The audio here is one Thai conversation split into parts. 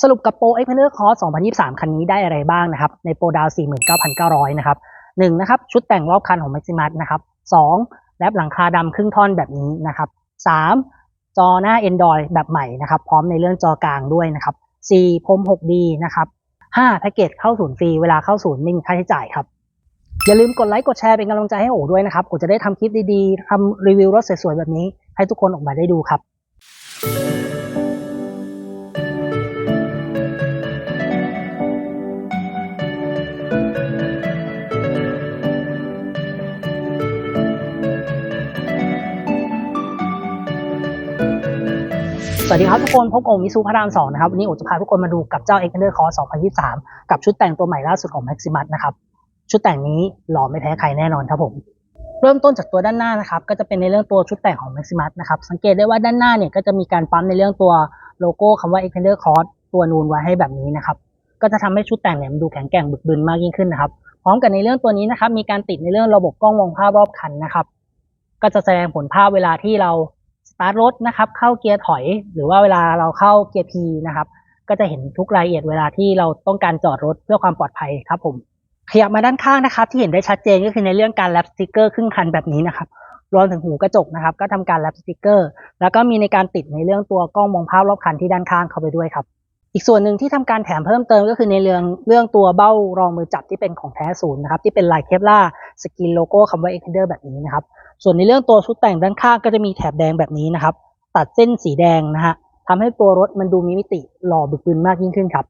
สรุปกับโปร e x p a n d e r Cross 2023 คันนี้ได้อะไรบ้างนะครับ ในโปรดาว 49,900 นะครับ1นะครับ ชุดแต่งรอบคันของ Maximus นะครับ2แรปหลังคาดำครึ่งท่อนแบบนี้นะครับ 3 จอหน้า Android แบบใหม่นะครับ พร้อมในเรื่องจอกลางด้วยนะครับ 4 พรม 6D นะครับ 5 แพ็กเกจเข้าศูนย์ฟรี เวลาเข้าศูนย์ไม่มีค่าใช้จ่ายครับ อย่าลืมกดไลค์กดแชร์เป็นกำลังใจให้โอ๋ด้วยนะครับโอจะได้ทำคลิปดีๆทำรีวิวรถสวยๆแบบนี้ ให้ทุกคนออกมาได้ดูครับ สวัสดีครับทุกคนพบกับมิซูพระรามสองนะครับวันนี้โอจะพาทุกคนมาดูกับเจ้า Extender Cross 2023 กับชุดแต่งตัวใหม่ล่าสุดของ Maximus นะครับ ชุดแต่งนี้หล่อไม่แพ้ใครแน่นอนครับผม เริ่มต้นจากตัวด้านหน้านะครับ ก็จะเป็นในเรื่องตัวชุดแต่งของ Maximus นะครับ สังเกตได้ว่าด้านหน้าเนี่ยก็จะมีการปั๊มในเรื่องตัวโลโก้คำว่า Extender Cross ตัวนูนไว้ให้แบบนี้นะครับ ก็จะทำให้ชุดแต่งเนี่ยมันดูแข็งแกร่งบึกบึนมากยิ่งขึ้นนะครับ พร้อมกับในเรื่องตัวนี้นะครับ มีการติดในเรื่องระบบกล้องมองภาพรอบคันนะครับ ก็จะแสดงผลภาพเวลาที่เรา ตาร์ทรถนะครับ เข้าเกียร์ถอย หรือว่าเวลาเราเข้าเกียร์ P นะครับ ก็จะเห็นทุกรายละเอียดเวลาที่เราต้องการจอดรถเพื่อความปลอดภัยครับผมขยับมาด้านข้างนะครับ ที่เห็นได้ชัดเจนก็คือในเรื่องการแรปสติกเกอร์ครึ่งคันแบบนี้นะครับรวมถึงหูกระจกนะครับ ก็ทำการแรปสติกเกอร์ แล้วก็มีในการติดในเรื่องตัวกล้องมองภาพรอบคันที่ด้านข้างเข้าไปด้วยครับ อีกส่วนหนึ่งที่ทำการแถมเพิ่มเติมก็คือในเรื่องเรื่องตัวเบ้ารองมือจับที่เป็นของแท้ศูนย์นะครับที่เป็นลายเคปล่าสกินโลโก้คำว่า Extender แบบนี้นะครับ ส่วนในเรื่องตัวชุดแต่งด้านข้างก็จะมีแถบแดงแบบนี้นะครับ ตัดเส้นสีแดงนะฮะทำให้ตัวรถมันดูมีมิติหล่อบึกบึนมากยิ่งขึ้นครับ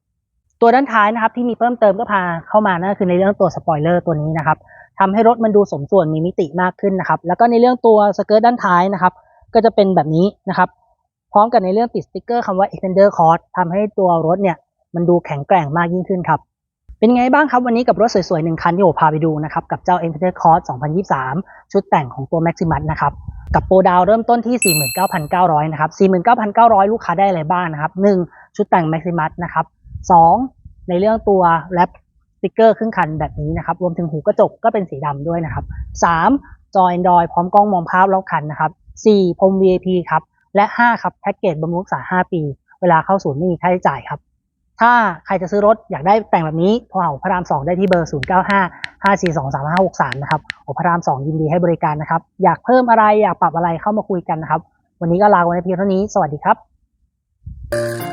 ตัวด้านท้ายนะครับที่มีเพิ่มเติมก็พาเข้ามานั่นคือในเรื่องตัวสปอยเลอร์ตัวนี้นะครับทำให้รถมันดูสมส่วนมีมิติมากขึ้นนะครับ แล้วก็ในเรื่องตัวสเกิร์ตด้านท้ายนะครับ ก็จะเป็นแบบนี้นะครับ พร้อมกับในเรื่องติดสติกเกอร์คำว่า Extender Cross ทำให้ตัวรถเนี่ยมันดูแข็งแกร่งมากยิ่งขึ้นครับ เป็นไงบ้างครับ วันนี้กับรถสวยๆหนึ่งคันที่ผมพาไปดูนะครับ กับเจ้า Extender Cross 2023 ชุดแต่งของตัว Maximus นะครับกับโปรดาวเริ่มต้นที่ 49,900 นะครับ 49,900 ลูกค้าได้อะไรบ้างนะครับ 1. ชุดแต่ง Maximus นะครับ 2. ในเรื่องตัวแรปสติกเกอร์ครึ่งคันแบบนี้นะครับ รวมถึงหูกระจกก็เป็นสีดำด้วยนะครับ 3. จอ Android พร้อมกล้องมองภาพรอบคันนะครับ 4. พรม VIP ครับ และ 5 ครับแพ็กเกจบำรุงรักษา 5 ปี เวลาเข้าศูนย์ไม่มีค่าใช้จ่ายครับ ถ้าใครจะซื้อรถอยากได้แต่งแบบนี้โทรหาพระราม 2 ได้ที่เบอร์ 095 542 3563 นะครับโอพระราม 2 ยินดีให้บริการนะครับ อยากเพิ่มอะไรอยากปรับอะไรเข้ามาคุยกันนะครับ วันนี้ก็ลาไว้เพียงเท่านี้ สวัสดีครับ